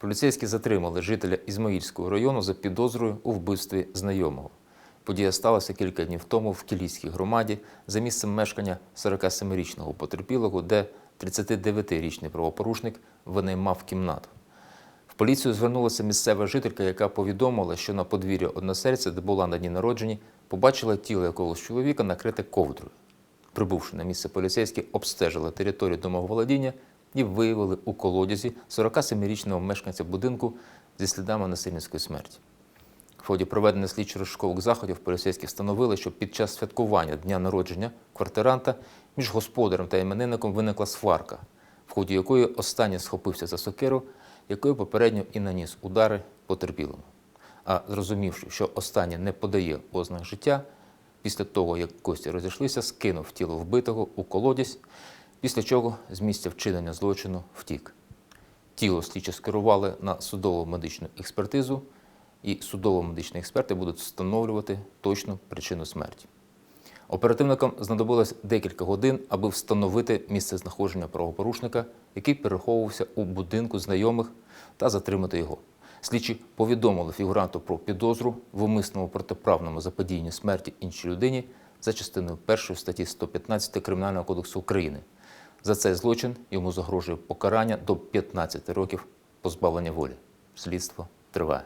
Поліцейські затримали жителя Ізмаїльського району за підозрою у вбивстві знайомого. Подія сталася кілька днів тому в Кілійській громаді за місцем мешкання 47-річного потерпілого, де 39-річний правопорушник винаймав кімнату. В поліцію звернулася місцева жителька, яка повідомила, що на подвір'я односельця, де була на дні народжені, побачила тіло якогось чоловіка, накрите ковдрою. Прибувши на місце поліцейські, обстежили територію домоволодіння і виявили у колодязі 47-річного мешканця будинку зі слідами насильницької смерті. В ході проведення слідчо-розшукових заходів поліцейські встановили, що під час святкування дня народження квартиранта між господарем та іменинником виникла сварка, в ході якої останній схопився за сокиру, якою попередньо і наніс удари потерпілому. А зрозумівши, що останній не подає ознак життя, після того, як кості розійшлися, скинув тіло вбитого у колодязь, після чого з місця вчинення злочину втік. Тіло слідчі скерували на судово медичну експертизу, і судово-медичні експерти будуть встановлювати точну причину смерті. Оперативникам знадобилось декілька годин, аби встановити місце знаходження правопорушника, який переховувався у будинку знайомих, та затримати його. Слідчі повідомили фігуранту про підозру в умисному протиправному заподіянні смерті іншій людині за частиною 1 статті 115 Кримінального кодексу України. За цей злочин йому загрожує покарання до 15 років позбавлення волі. Слідство триває.